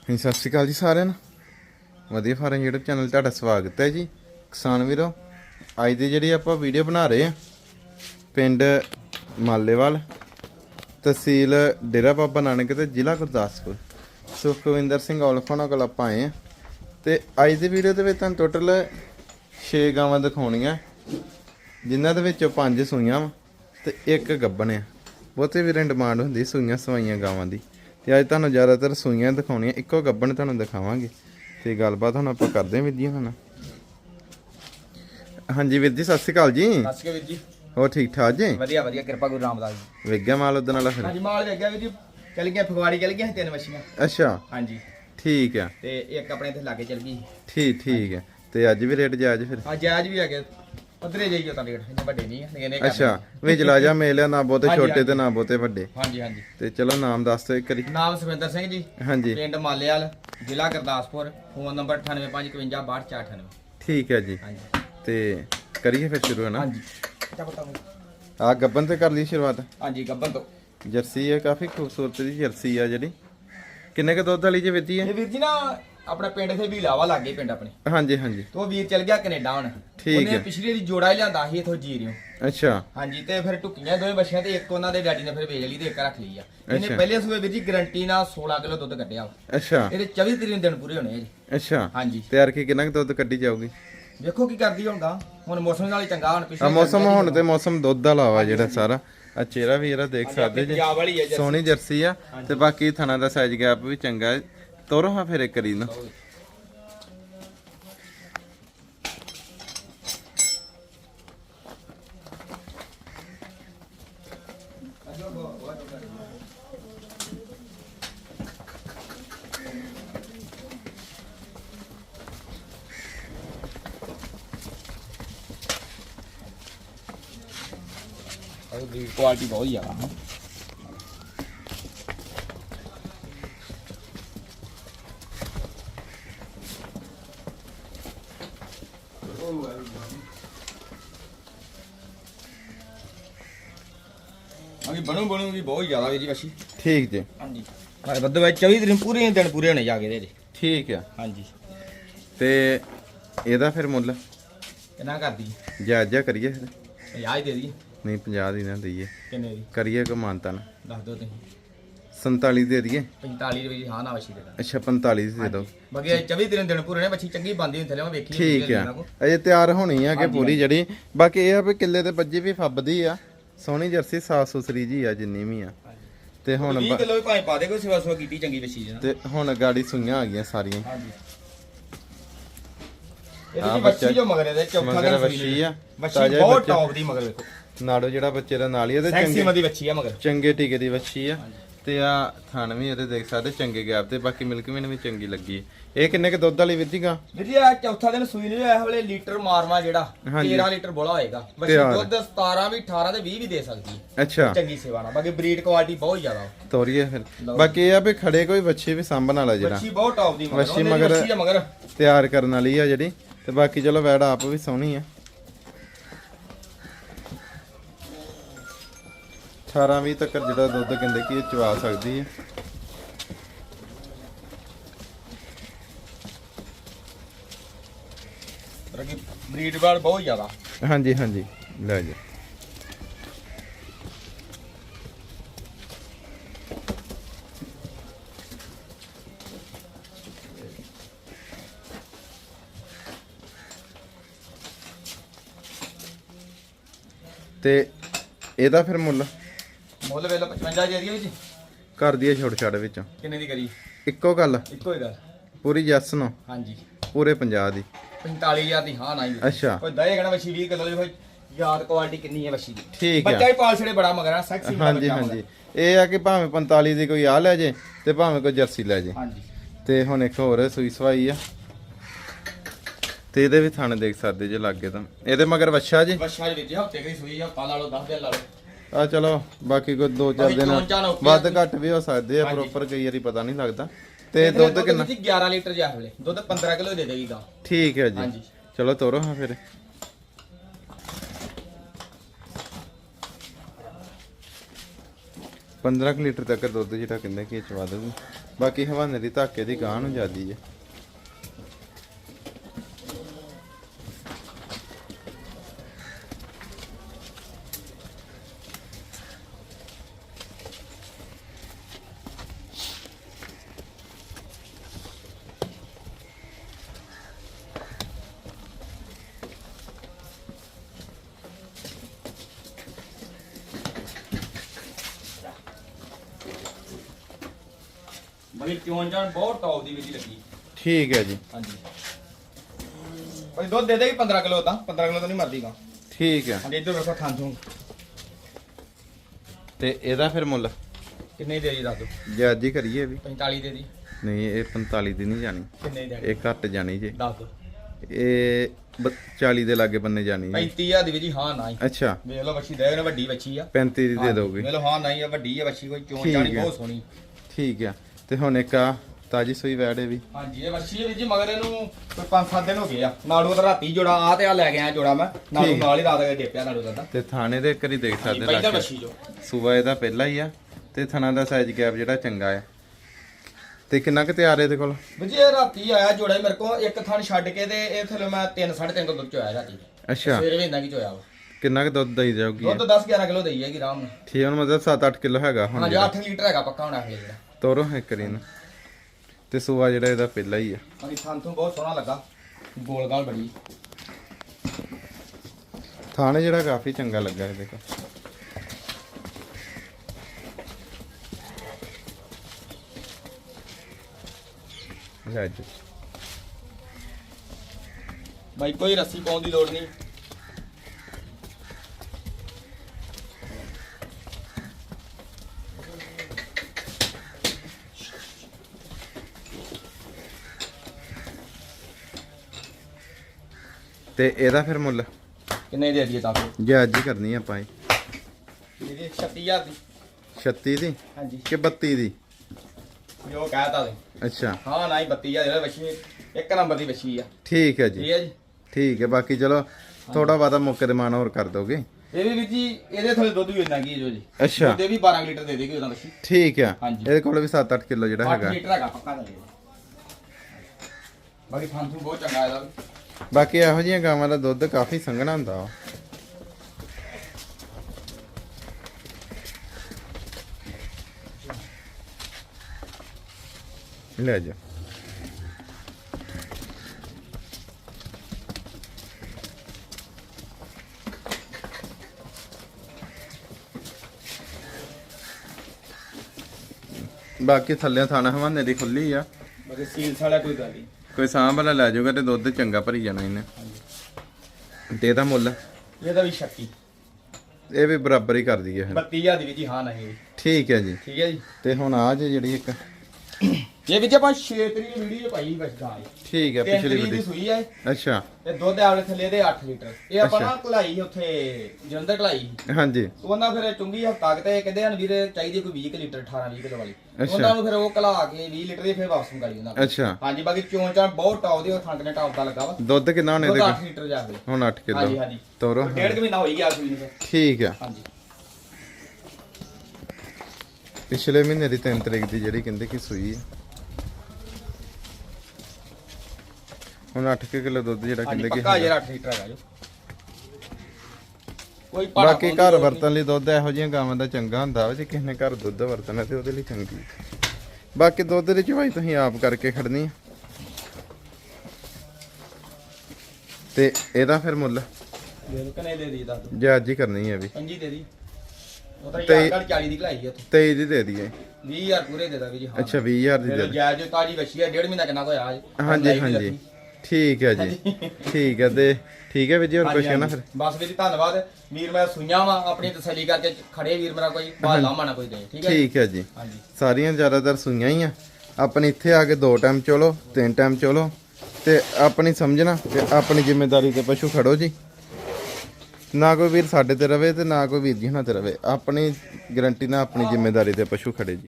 ਹਾਂਜੀ, ਸਤਿ ਸ਼੍ਰੀ ਅਕਾਲ ਜੀ ਸਾਰਿਆਂ ਨੂੰ। ਵਧੀਆ ਫਾਰਮ YouTube ਚੈਨਲ ਤੁਹਾਡਾ ਸਵਾਗਤ ਹੈ ਜੀ। ਕਿਸਾਨ ਵੀਰੋ, ਅੱਜ ਦੀ ਜਿਹੜੀ ਆਪਾਂ ਵੀਡੀਓ ਬਣਾ ਰਹੇ ਆ ਪਿੰਡ ਮਾਲੇਵਾਲ, ਤਹਿਸੀਲ ਡੇਰਾ ਬਾਬਾ ਨਾਨਕ ਤੇ ਜ਼ਿਲ੍ਹਾ ਗੁਰਦਾਸਪੁਰ। ਸੁਖਵਿੰਦਰ ਸਿੰਘ ਔਲਖਾਣਾ ਕੋਲ ਆਪਾਂ ਆਏ ਆ ਤੇ ਅੱਜ ਦੀ ਵੀਡੀਓ ਦੇ ਵਿੱਚ ਤੁਹਾਨੂੰ ਟੋਟਲ 6 ਗਾਵਾਂ ਦਿਖਾਉਣੀਆਂ। ਜਿਨ੍ਹਾਂ ਦੇ ਵਿੱਚੋਂ 5 ਸੂਈਆਂ ਵਾ ਤੇ ਇੱਕ ਗੱਬਣ ਆ। ਬਹੁਤੇ ਵੀਰਾਂ ਡਿਮਾਂਡ ਹੁੰਦੀ ਸੂਈਆਂ ਸਵਾਈਆਂ ਗਾਵਾਂ ਦੀ। ਤੇ ਅੱਜ ਤੁਹਾਨੂੰ ਜ਼ਿਆਦਾਤਰ ਸੂਈਆਂ ਦਿਖਾਉਣੀਆਂ ਇੱਕੋ ਗੱਬਣ ਤੁਹਾਨੂੰ ਦਿਖਾਵਾਂਗੇ। ਤੇ ਗੱਲਬਾਤ ਹੁਣ ਆਪਾਂ ਕਰਦੇ ਹਾਂ ਵੀਰ ਜੀ ਹੁਣ। ਹਾਂਜੀ ਵੀਰ ਜੀ ਸਤਿ ਸ਼੍ਰੀ ਅਕਾਲ ਜੀ। ਸਤਿ ਸ਼੍ਰੀ ਅਕਾਲ ਵੀਰ ਜੀ। ਹੋਰ ਠੀਕ ਠਾਕ ਜੀ? ਵਧੀਆ ਵਧੀਆ ਕਿਰਪਾ ਗੁਰੂ ਰਾਮਦਾਸ ਜੀ। ਵੇਗਿਆ ਮਾਲ ਉਦਣ ਵਾਲਾ ਫਿਰ? ਹਾਂਜੀ ਮਾਲ ਵੇਖ ਗਿਆ ਵੀਰ ਜੀ। ਚਲ ਗਿਆ ਫਗਵਾੜੀ ਚਲ ਗਿਆ ਤਿੰਨ ਮੱਛੀਆਂ। ਅੱਛਾ। ਹਾਂਜੀ। ਠੀਕ ਆ। ਤੇ ਇੱਕ ਆਪਣੇ ਇੱਥੇ ਲਾਗੇ ਚਲ ਗਈ ਠੀਕ ਠੀਕ ਹੈ ਤੇ ਅੱਜ ਵੀ ਰੇਟ ਜਾਇਜ਼ ਫਿਰ? ਆ ਜਾਇਜ਼ ਵੀ ਆ ਗਿਆ ਪੱਧਰੇ ਜਾਈਓ ਤਾਂ ਰੇਟ ਇੰਨੇ ਵੱਡੇ ਨਹੀਂ ਆ ਨਿਕੇ ਨੇ ਅੱਛਾ ਵਿੱਚ ਲਾ ਜਾ ਮੇਲਿਆ ਨਾ ਬਹੁਤੇ ਹਾਂਜੀ, ਛੋਟੇ ਤੇ ਹਾਂਜੀ। ਨਾ ਬਹੁਤੇ ਵੱਡੇ। ਹਾਂਜੀ ਹਾਂਜੀ। ਤੇ ਚਲੋ ਨਾਮ ਦੱਸ ਦਿਓ ਇੱਕ ਵਾਰੀ। ਨਾਮ ਸੁਖਵਿੰਦਰ ਸਿੰਘ ਜੀ। ਹਾਂਜੀ। ਪਿੰਡ ਮਾਲੇਵਾਲ ਜ਼ਿਲ੍ਹਾ ਗੁਰਦਾਸਪੁਰ ਫੋਨ ਨੰਬਰ 9855526498 ਠੀਕ ਹੈ ਜੀ। ਹਾਂਜੀ। ਤੇ ਕਰੀਏ ਫਿਰ ਸ਼ੁਰੂ ਹੈ ਨਾ? ਹਾਂਜੀ। ਚੱਕ ਤਾ ਆ ਗੱਬਨ ਤੇ ਕਰ ਲਈ ਸ਼ੁਰੂਆਤ? ਹਾਂਜੀ ਗੱਬਨ ਤੋਂ। ਜਰਸੀ ਹੈ ਕਾਫੀ ਖੂਬਸੂਰਤ ਦੀ ਜਰਸੀ ਆ ਜਿਹੜੀ। ਕਿੰਨੇ ਕ ਦੁੱਧ ਵਾਲੀ ਜੇ ਵਿੱਧੀ ਹੈ? ਇਹ ਵੀਰ ਜੀ ਨਾ ਆਪਣਾ ਪਿੰਡ ਇੱਥੇ ਵੀ ਲਾਵਾ ਲੱਗੇ ਪਿੰਡ ਆਪਣੇ। ਹਾਂਜੀ ਹਾਂਜੀ। ਤੇ ਉਹ ਵੀਰ ਚਲ ਗਿਆ ਕੈਨੇਡਾ ਹੁਣ। ਠੀਕ ਉਹਨੇ ਹੈ। ਪਿਛਲੀ ਦੀ ਜੋੜਾ ਹੀ ਲਿਆਂਦਾ ਸੀ ਇਥੋਂ ਜੀਰਿਓ। ਅੱਛਾ। ਹਾਂਜੀ ਤੇ ਫਿਰ ਟੁੱਕੀਆਂ ਦੋਵੇਂ ਬੱਚੀਆਂ ਤੇ ਇੱਕ ਉਹਨਾਂ ਦੇ ਡੈਡੀ ਨੇ ਫਿਰ ਵੇਚ ਲਈ ਤੇ ਇੱਕ ਰੱਖ ਲਈ ਆ। ਇਹਨੇ ਅੱਛਾ। ਪਹਿਲੇ ਸੂਏ ਵੀਰ ਜੀ ਗਰੰਟੀ ਨਾਲ 16 ਕਿਲੋ ਦੁੱਧ ਕੱਢਿਆ ਵਾ। ਅੱਛਾ। ਇਹਦੇ 24 ਤਰੀਕ ਦਿਨ ਪੂਰੇ ਹੋਣੇ ਆ ਜੀ। ਅੱਛਾ। ਹਾਂਜੀ। ਤੇ ਯਾਰ ਕੀ ਕਿੰਨਾ ਕੁ ਦੁੱਧ ਕੱਢੀ ਜਾਊਗੀ? ਵੇਖੋ ਕੀ ਕਰਦੀ ਹੋਣਗਾ ਹੁਣ ਮੌਸਮ ਨਾਲ ਹੀ ਚੰਗਾ ਹੁਣ ਆ ਪਿਛਲੇ ਮੌਸਮ ਹੁਣ ਤੇ ਮੌਸਮ ਦੁੱਧ ਦਾ ਲਾਵਾ ਜਿਹੜਾ ਸਾਰਾ। ਆ ਚਿਹਰਾ ਵੀ ਇਹਦਾ ਦੇਖ ਸਕਦੇ ਜੀ। ਪੰਜਾਬ ਵਾਲੀ ਹੈ ਜੀ ਸੋਹਣੀ ਜਰਸੀ ਆ। ਤੇ ਬਾਕੀ ਥਣਾ ਦਾ ਸਾਈਜ਼ ਗੈਪ ਵੀ ਚੰਗਾ ਹੈ। ਤੋਰੋ ਹਾਂ ਫਿਰ ਇੱਕ ਕਰੀ ਨਾ ਦੀ ਕੁਆਲਿਟੀ ਬਹੁਤ ਜ਼ਿਆਦਾ ਹੈ। ਅਭੀ ਬਣੂ ਬਣੂ ਵੀ ਬਹੁਤ ਜ਼ਿਆਦਾ ਵੀਰ ਜੀ ਵਸ਼ੀ। ਠੀਕ ਜੀ। ਹਾਂਜੀ। ਹਾਂ ਬੱਦ ਵਿੱਚ 24 ਦਿਨ ਪੂਰੇ ਦਿਨ ਪੂਰੇ ਹੋਣੇ ਜਾ ਕੇ ਇਹਦੇ ਠੀਕ ਆ। ਹਾਂਜੀ। ਤੇ ਇਹਦਾ ਫਿਰ ਮੁੱਲ? ਕਿੰਨਾ ਕਰਦੀ ਜਾਇਜ਼ਾ ਕਰੀਏ ਫਿਰ। 50 ਹੀ ਦੇ ਦੀ ਨਹੀਂ 50 ਦੀ ਨਾ ਦਈਏ। ਕਿੰਨੇ ਦੀ? ਕਰੀਏ ਕੋ ਮਾਨਤਾ ਨਾ। ਦੱਸ ਦਿਓ ਤੁਸੀਂ। 47 ਦੇ ਦਈਏ। 45 ਦੇ ਵਿੱਚ ਹਾਂ ਨਾ ਵਸ਼ੀ ਦੇ ਦਾਂ ਅੱਛਾ 45 ਦੀ ਦੇ ਦਿਓ। ਬਾਕੀ ਇਹ 24 ਦਿਨ ਦਿਨ ਪੂਰੇ ਨੇ ਬੱਚੀ ਚੰਗੀ ਬੰਦੀ ਹੁੰਦੀ ਥਲੇ ਮੈਂ ਵੇਖੀ ਠੀਕ ਆ ਅਜੇ ਤਿਆਰ ਹੋਣੀ ਆ ਕਿ ਹਾਂਜੀ, ਪੂਰੀ ਜਿਹੜੀ। ਬਾਕੀ ਇਹ ਆ ਵੀ ਕਿੱਲੇ ਤੇ ਬੱਜੀ ਵੀ ਫੱਬਦੀ ਆ। ਸੋਹਣੀ ਜਰਸੀ ਸਾਫ਼ ਸੁਥਰੀ ਜੀ ਆ ਜਿੰਨੀ ਵੀ ਆ। ਤੇ ਹੁਣ 20 ਬ- ਕਿਲੋ ਵੀ ਭਾਵੇਂ ਪਾ ਦੇ ਕੋਈ ਸਿਵਾ ਸਿਵਾ ਕੀਤੀ ਚੰਗੀ ਬੱਚੀ ਜਨਾ ਤੇ ਹੁਣ ਗਾੜੀ ਸੁਈਆਂ ਆ ਗਈਆਂ ਸਾਰੀਆਂ। ਹਾਂਜੀ। ਹਾਂ, ਇਹਦੀ ਬੱਚਾ- ਬੱਚੀ ਜੋ ਮਗਰ ਇਹਦੇ ਚੌਥਾ ਮਗਰ ਦਿਨ ਵੱਛੀ ਆ, ਬੱਚੀ ਬਹੁਤ ਬੱਚਾ। ਟੌਪ ਦੀ ਮਗਰ ਵੇਖੋ। ਨਾੜੋ ਜਿਹੜਾ ਬੱਚੇ ਦਾ ਨਾਲ ਹੀ ਆ ਤੇ ਚੰਗੇ ਮਦੀ ਬੱਚੀ ਆ ਮਗਰ। ਚੰਗੇ ਟੀਕੇ ਦੀ ਵੱਛੀ ਆ। ਤੇ ਆ ਥਣ ਵੀ ਇਹਦੇ ਦੇਖ ਸਕਦੇ ਚੰਗੇ ਗੈਪ ਤੇ ਬਾਕੀ ਮਿਲਕ ਵੀ ਵੀ ਚੰਗੀ ਲੱਗੀ ਇਹ ਕਿੰਨੇ ਕ ਦੁੱਧ ਵਾਲੀ ਵਿੱਧੀਗਾ ਵੀਰ ਆ ਚੌਥਾ ਦਿਨ ਸੂਈ ਨਹੀਂ ਹੋਇਆ ਹਲੇ ਲੀਟਰ ਮਾਰਵਾ ਜਿਹੜਾ ਹਾਂਜੀ। 13 ਲੀਟਰ ਬੋਲਾ ਹੋਏਗਾ। ਬੱਚੀ। ਦੁੱਧ 17 ਵੀ 18 ਤੇ 20 ਵੀ ਦੇ ਸਕਦੀ ਅੱਛਾ। ਚੰਗੀ ਸੇਵਾ ਨਾਲ। ਬਾਕੀ ਬਰੀਡ ਕੁਆਲਿਟੀ ਬਹੁਤ ਜ਼ਿਆਦਾ। ਤੋਰੀਏ ਫਿਰ। ਬਾਕੀ ਇਹ ਆ ਵੀ ਖੜੇ ਕੋਈ ਵੱਛੀ ਵੀ ਸਾਂਭਣ ਵਾਲਾ ਜਿਹੜਾ। ਬੱਚੀ ਬਹੁਤ ਟੌਪ ਦੀ ਬੱਚੀ ਮਗਰ। ਤਿਆਰ ਕਰਨ ਵਾਲੀ ਆ ਜਿਹੜੀ। ਤੇ ਬਾਕੀ ਚਲੋ ਵੈੜ ਆਪ ਵੀ ਸੋਹਣੀ ਆ। 18 20 ਤੱਕ ਜਿਹੜਾ ਦੁੱਧ ਕਹਿੰਦੇ ਕਿ ਚਵਾ ਸਕਦੀ ਹੈ। ਬਾਕੀ ਬਰੀਡ ਵਾਲ ਬਹੁਤ ਜ਼ਿਆਦਾ। ਹਾਂਜੀ ਹਾਂਜੀ। ਲੈ ਜੀ। ਤੇ ਇਹਦਾ ਫਿਰ ਮੁੱਲ? ਮੁੱਲ ਵੇਲੇ 55 ਜੇ। ਦੀ ਵਿੱਚ ਕਰ ਦਈਏ ਛੋਟ ਛਾੜ ਵਿੱਚੋਂ। ਕਿੰਨੇ ਦੀ ਕਰੀ? ਇੱਕੋ ਗੱਲ। ਇੱਕੋ ਹੀ ਗੱਲ। ਪੂਰੀ ਜੱਸ ਨੂੰ। ਹਾਂਜੀ। ਪੂਰੇ 50 ਦੀ। 45000 ਦੀ ਹਾਂ ਨਾ ਹੀ ਅੱਛਾ। ਕੋਈ ਦਏ ਕਹਣਾ ਬੱਚੀ 20 ਕਿਲੋ ਦੀ ਹੋਈ ਯਾਦ ਕੁਆਲਿਟੀ ਕਿੰਨੀ ਹੈ ਦੀ। ਠੀਕ ਆ। ਬੱਚਾ ਹੀ ਪਾਲ ਛੜੇ ਬੜਾ ਮਗਰ ਸੈਕਸੀ ਹਾਂਜੀ ਹਾਂਜੀ। ਇਹ ਆ ਕਿ ਭਾਵੇਂ 45 ਦੀ ਕੋਈ ਆ ਲੈ ਜੇ ਤੇ ਭਾਵੇਂ ਕੋਈ ਜਰਸੀ ਲੈ ਜੇ। ਹਾਂਜੀ। ਤੇ ਹੁਣ ਇੱਕ ਹੋਰ ਸੂਈ ਸਵਾਈ ਆ। ਤੇ ਇਹਦੇ ਵੀ ਥਣ ਦੇਖ ਸਕਦੇ ਜੇ ਲੱਗੇ ਤਾਂ। ਇਹਦੇ ਮਗਰ ਵੱਛਾ ਜੀ। ਬੱਚਾ ਜੀ ਹਫ਼ਤੇ ਦੀ ਸੂਈ ਹਫਤਾ ਲਾ ਲਓ 10 ਦਿਨ ਲਾ ਲਓ। ਆ ਚਲੋ ਬਾਕੀ ਕੋਈ 2-4 ਬਾਕੀ ਦਿਨ ਵੱਧ ਘੱਟ ਵੀ ਹੋ ਸਕਦੇ ਆ। ਪ੍ਰੋਪਰ ਕਈ ਵਾਰੀ ਪਤਾ ਨਹੀਂ ਲੱਗਦਾ। ਤੇ ਦੁੱਧ ਕਿੰਨਾ? ਜੀ 11 ਲੀਟਰ ਜਾ ਹਲੇ। ਦੁੱਧ 15 ਕਿਲੋ ਦੇ ਦੇਗੀ ਗਾਂ ਠੀਕ ਹੈ ਜੀ। ਚਲੋ ਤੋਰੋ ਹਾਂ ਫਿਰ। 15 ਕੁ ਲੀਟਰ ਤੱਕ ਦੁੱਧ ਜਿਹੜਾ ਕਹਿੰਦੇ ਕਿ ਚਵਾ ਦੂਗੀ ਬਾਕੀ ਹਵਾਨੇ ਦੀ ਧਾਕੇ ਦੀ ਗਾਂ ਨੂੰ ਜਿਆਦੀ ਜੇ। ਬਾਕੀ ਚੋਣ ਜਾਣ ਬਹੁਤ ਟੌਪ ਦੀ ਵਿੱਚ ਹੀ ਲੱਗੀ। ਠੀਕ ਹੈ ਜੀ। ਹਾਂਜੀ। ਭਾਈ ਦੁੱਧ ਦੇ ਦੇਗੀ 15 ਕਿਲੋ ਤਾਂ 15 ਕਿਲੋ ਤਾਂ ਨਹੀਂ ਮਰਦੀਗਾ ਠੀਕ ਹੈ। ਹਾਂਜੀ ਇੱਧਰ ਵੇਖੋ ਥਾਂ ਤੋਂ ਤੇ ਇਹਦਾ ਫਿਰ ਮੁੱਲ? ਕਿੰਨੇ ਦੀ ਜੀ ਦੱਸ ਦਿਓ। ਜੇ ਅੱਜ ਹੀ ਕਰੀਏ ਵੀ। 45 ਦੇ ਦੀ। ਨਹੀਂ ਇਹ 45 ਦੀ ਨਹੀਂ ਜਾਣੀ। ਕਿੰਨੇ ਦੀ ਇਹ ਘੱਟ ਜਾਣੀ ਜੇ। ਦੱਸ ਦਿਓ। ਇਹ ਬ- 40 ਦੇ ਲਾਗੇ ਬੰਨੇ ਜਾਣੀ ਜੇ। 35000 ਦੀ ਵੀ ਜੀ ਹਾਂ ਨਾ ਹੀ ਅੱਛਾ। ਵੇਖ ਲਓ ਬੱਚੀ ਦੇ ਉਹਨੇ ਵੱਡੀ ਬੱਚੀ ਆ। 35 ਦੀ ਦੇ ਦੋਗੇ। ਵੇਖ ਲਓ ਹਾਂ ਨਹੀਂ ਆ ਵੱਡੀ ਆ ਬੱਚੀ ਕੋਈ। ਚੋਣ ਜਾਣੀ ਹੈ। ਬਹੁਤ ਸੋਹਣੀ। ਠੀਕ ਆ ਤੇ ਹੁਣ ਇੱਕ ਆ ਤਾਜੀ ਸੂਈ ਵੈੜੇ ਵੀ। ਹਾਂਜੀ ਇਹ ਬੱਚੀ ਵੀ ਜੀ ਮਗਰ ਇਹਨੂੰ ਕੋਈ 5-7 ਦਿਨ ਹੋ ਗਏ ਆ। ਨਾੜੂ ਤਾਂ ਰਾਤੀ ਜੋੜਾ ਆ ਤੇ ਆ ਲੈ ਗਿਆ ਜੋੜਾ ਮੈਂ। ਨਾੜੂ। ਨਾਲ ਹੀ ਰਾਤ ਕੇ ਡੇਪਿਆ ਨਾੜੂ ਦਾ ਤੇ। ਥਾਣੇ ਦੇ ਕਰੀ ਦੇਖ ਸਕਦੇ ਪਹਿਲਾਂ ਬੱਚੀ ਜੋ। ਸੂਬਾ ਇਹਦਾ ਪਹਿਲਾ ਹੀ ਆ ਤੇ ਥਣਾ ਦਾ ਸਾਈਜ਼ ਗੈਪ ਜਿਹੜਾ ਚੰਗਾ ਆ। ਤੇ ਕਿੰਨਾ ਕੁ ਤਿਆਰ ਇਹਦੇ ਕੋਲ? ਇਹ ਰਾਤੀ ਆਇਆ ਜੋੜਾ ਹੀ ਮੇਰੇ ਕੋਲ। ਇੱਕ ਥਣ ਛੱਡ ਕੇ ਤੇ ਇਹ ਥੱਲੇ ਮੈਂ 3 3.5 ਕਿਲੋ ਦੁੱਧ ਚੋਇਆ ਰਾਤੀ। ਅੱਛਾ। ਸਵੇਰੇ ਵੀ ਇੰਨਾ ਕੀ ਚੋਇਆ ਵਾ। ਕਿੰਨਾ ਕੁ ਦੁੱਧ ਦਈ ਜਾਊਗੀ? ਦੁੱਧ 10 11 ਕਿਲੋ ਦੇਈ ਜਾਏਗੀ ਆਰਾਮ ਨਾਲ। ਠੀਕ ਹੁਣ ਮਤਲਬ 7-8 ਕਿਲੋ ਹੈਗਾ ਹੁਣ ਹਾਂਜੀ ਜਿਹੜਾ। 8 ਲੀਟਰ ਹੈਗਾ ਪੱਕਾ ਹੋਣਾ ਅਗਲੇ ਜਿਹੜਾ। ਤੋਰੋ ਹੈ ਕਰੀ ਨਾ ਤੇ ਸੂਆ ਜਿਹੜਾ ਇਹਦਾ ਪਹਿਲਾ ਹੀ ਆ। ਹਾਂਜੀ ਥਣ ਤੋਂ ਬਹੁਤ ਸੋਹਣਾ ਲੱਗਾ। ਗੋਲ ਗਾਲ ਬੜੀ ਥਾਣੇ ਜਿਹੜਾ ਕਾਫੀ ਚੰਗਾ ਲੱਗਾ ਇਹਦੇ ਕੋਲ ਲੈ ਜੀ ਬਾਈ ਕੋਈ ਰੱਸੀ ਪਾਉਣ ਦੀ ਲੋੜ ਨਹੀਂ। ਤੇ ਇਹਦਾ ਫਿਰ ਮੁੱਲ? ਕਿੰਨੇ ਦੇ ਦਈਏ ਤਾਂ ਫਿਰ? ਜੇ ਅੱਜ ਹੀ ਕਰਨੀ ਆ ਆਪਾਂ ਇਹ। ਇਹਦੀ 36000 ਦੀ। 36 ਦੀ? ਹਾਂਜੀ। ਕਿ 32 ਦੀ? ਜੋ ਕਹਿਤਾ ਦੇ ਅੱਛਾ। ਹਾਂ ਨਾ ਹੀ 32000 ਦੇ ਬੱਚੀ ਇੱਕ ਨੰਬਰ ਦੀ ਬੱਚੀ ਆ। ਠੀਕ ਹੈ ਜੀ। ਠੀਕ ਹੈ ਜੀ। ਠੀਕ ਹੈ ਬਾਕੀ ਚਲੋ ਥੋੜਾ ਬਾਤਾ ਮੌਕੇ ਦੇ ਮਾਨ ਹੋਰ ਕਰ ਦੋਗੇ। ਇਹ ਵੀ ਵੀਰ ਜੀ ਇਹਦੇ ਥੋੜੇ ਦੁੱਧ ਵੀ ਇੰਨਾ ਕੀ ਜੋ ਜੀ। ਅੱਛਾ। ਦੁੱਧ ਇਹ ਵੀ 12 ਲੀਟਰ ਦੇ ਦੇਗੀ ਉਹਦਾ ਬੱਚੀ ਠੀਕ ਆ। ਹਾਂਜੀ। ਇਹਦੇ ਕੋਲ ਵੀ 7-8 ਕਿਲੋ ਜਿਹੜਾ 8 ਹੈਗਾ। ਲੀਟਰ ਹੈਗਾ ਪੱਕਾ ਦੇ ਬਾਕੀ ਫਾਂਸੂ ਬਹੁਤ ਚੰਗਾ ਇਹਦਾ ਵੀ। ਬਾਕੀ ਇਹੋ ਜਿਹੀਆਂ ਗਾਵਾਂ ਦਾ ਦੁੱਧ ਕਾਫੀ ਸੰਘਣਾ ਹੁੰਦਾ ਵਾ। ਲੈ ਜਾ। ਬਾਕੀ ਥੱਲੇ ਥਾਣਾ ਹਵਾਨੇ ਦੀ ਖੁੱਲੀ ਆ। ਬਾਕੀ ਸੀਲਸ ਵਾਲਾ ਕੋਈ ਗੱਲ ਨਹੀਂ। ਕੋਈ ਸਾਂਭ ਵਾਲਾ ਲੈ ਜਾਊਗਾ ਤੇ ਦੁੱਧ ਚੰਗਾ ਭਰੀ ਜਾਣਾ ਇਹਨੇ। ਤੇ ਇਹਦਾ ਮੁੱਲ ਇਹਦਾ ਵੀ ਸ਼ੱਕੀ। ਇਹ ਵੀ ਬਰਾਬਰ ਹੀ ਕਰ ਦਈਏ ਫਿਰ 32000 ਦੀ ਵੀ ਜੀ ਹਾਂ ਨਹੀਂ। ਠੀਕ ਹੈ ਜੀ। ਠੀਕ ਹੈ ਜੀ। ਤੇ ਹੁਣ ਆ ਜੇ ਜਿਹੜੀ ਇੱਕ ਇਹ ਵਿੱਚ ਆਪਾਂ 6 ਤਰੀਕ ਵੀਡੀਓ ਪਾਈ ਗਾਂ ਠੀਕ ਹੈ ਤਿੰਨ ਪਿਛਲੀ ਵੀਡੀਓ। ਸੂਈ ਹੈ ਅੱਛਾ। ਤੇ ਦੁੱਧ ਆਵਲੇ ਥੱਲੇ ਦੇ 8 ਲੀਟਰ। ਇਹ ਆਪਾਂ ਨਾ। ਕਲਾਈ ਉੱਥੇ ਜਲੰਧਰ ਕਲਾਈ ਹਾਂਜੀ। ਉਹਨਾਂ ਫਿਰ ਚੁੰਗੀ ਹਫਤਾ ਤੇ ਕਹਿੰਦੇ ਹਨ ਵੀਰੇ ਚਾਹੀਦੀ ਕੋਈ 20 ਕੁ ਲੀਟਰ 18 20 ਕਿਲੋ ਵਾਲੀ। ਉਹਨਾਂ ਨੂੰ ਫਿਰ ਉਹ ਕਲਾ ਕੇ 20 ਲੀਟਰ ਦੀ ਫਿਰ ਵਾਪਸ ਮੰਗਾਈ ਉਹਨਾਂ ਕੋਲ। ਅੱਛਾ। ਹਾਂਜੀ ਬਾਕੀ ਚੋਂ ਚਾਂ ਬਹੁਤ ਟੌਪ ਦੀ ਉਹ ਥੰਡ ਨੇ ਟੌਪ ਦਾ ਲੱਗਾ ਵਾ। ਦੁੱਧ ਕਿੰਨਾ ਹੁਣ ਇਹਦੇ 8 ਕੋਲ ਲੀਟਰ ਜਾ ਕੇ ਹੁਣ 8 ਹਾਂਜੀ ਕਿਲੋ। ਹਾਂਜੀ ਤੋਰੋ। ਡੇਢ ਕੁ ਮਹੀਨਾ ਹੋਈ ਗਿਆ ਸੂਈ ਨੂੰ। ਠੀਕ ਆ ਹਾਂਜੀ। ਪਿਛਲੇ ਮਹੀਨੇ ਦੀ 3 ਤਰੀਕ ਦੀ ਜਿਹੜੀ ਕਹਿੰਦੇ ਕਿ ਸੂਈ ਹੈ। ਹੁਣ 8 ਕਿਲੋ ਦੁੱਧ ਜਿਹੜਾ ਹਾਂਜੀ ਕਹਿੰਦੇ ਕਿ ਪੱਕਾ। ਜਿਹੜਾ 8 ਲੀਟਰ ਹੈਗਾ ਜੋ। ਕੋਈ ਭਾੜਾ ਬਾਕੀ ਘਰ ਵਰਤਣ ਲਈ ਦੁੱਧ ਇਹੋ ਜਿਹੀਆਂ ਗਾਵਾਂ ਦਾ ਚੰਗਾ ਹੁੰਦਾ ਵਾ ਜੇ ਕਿਸੇ ਨੇ ਘਰ ਦੁੱਧ ਵਰਤਣਾ ਤੇ ਉਹਦੇ ਲਈ ਚੰਗੀ। ਬਾਕੀ ਦੁੱਧ ਦੀ ਚਵਾਈ ਤੁਸੀਂ ਆਪ ਕਰਕੇ ਖੜਨੀ ਆ। ਤੇ ਇਹਦਾ ਫਿਰ ਮੁੱਲ? ਦੇ ਦੋ ਕਨੇ ਦੇ ਦੀ ਦੱਸ ਦੋ? ਜੇ ਅੱਜ ਹੀ ਕਰਨੀ ਹੈ ਵੀ। ਪੰਜੀ ਦੇ ਦੀ। ਉਹ ਤਾਂ ਤੇ- ਯਾਰ ਕੱਲ 40 ਦੀ ਕਲਾਈ ਆ ਉੱਥੇ 23 ਦੀ ਦੇ ਦਈਏ। 20000 ਪੂਰੇ ਦੇ ਦਾ ਵੀ ਜੀ ਹਾਂ। ਅੱਛਾ 20000 ਦੀ ਦੇ ਦਿਓ। ਜਾਇਜ਼ ਜੋ ਤਾਜੀ ਬੱਚੀ ਆ ਡੇਢ ਮਹੀਨਾ ਕਿੰਨਾ ਹੋਇਆ ਹਾਂਜੀ ਹਾਂਜੀ। ਠੀਕ ਹੈ ਜੀ। ਠੀਕ ਹੈ ਤੇ ਠੀਕ ਹੈ ਵੀਰ ਜੀ ਹੋਰ ਕੁਛ ਕਹਿਣਾ। ਫਿਰ? ਬਸ ਵੀਰ ਜੀ ਧੰਨਵਾਦ। ਵੀਰ ਮੈਂ ਸੁਈਆਂ ਵਾ ਆਪਣੀ ਤਸੱਲੀ ਕਰਕੇ ਖੜੇ ਵੀਰ ਮੇਰਾ ਕੋਈ ਬਾਹਰ ਲਾਮਾ ਨਾ ਕੋਈ ਦੇ ਠੀਕ ਹੈ? ਠੀਕ ਹੈ ਜੀ। ਸਾਰੀਆਂ ਜ਼ਿਆਦਾਤਰ ਸੂਈਆਂ ਹੀ ਆ। ਆਪਣੀ ਇੱਥੇ ਆ ਕੇ ਦੋ ਟਾਈਮ ਚਲੋ ਤਿੰਨ ਟਾਈਮ ਚਲੋ ਤੇ ਆਪਣੀ ਸਮਝਣਾ ਤੇ ਆਪਣੀ ਜ਼ਿੰਮੇਵਾਰੀ ਤੇ ਪਸ਼ੂ ਖੜੋ ਜੀ। ਨਾ ਕੋਈ ਵੀਰ ਸਾਡੇ ਤੇ ਰਵੇ ਤੇ ਨਾ ਕੋਈ ਵੀਰ ਜੀ ਹੁਣਾਂ ਤੇ ਰਵੇ। ਆਪਣੀ ਗਰੰਟੀ ਨਾਲ ਆਪਣੀ ਜ਼ਿੰਮੇਵਾਰੀ ਤੇ ਪਸ਼ੂ ਖੜੇ ਜੀ।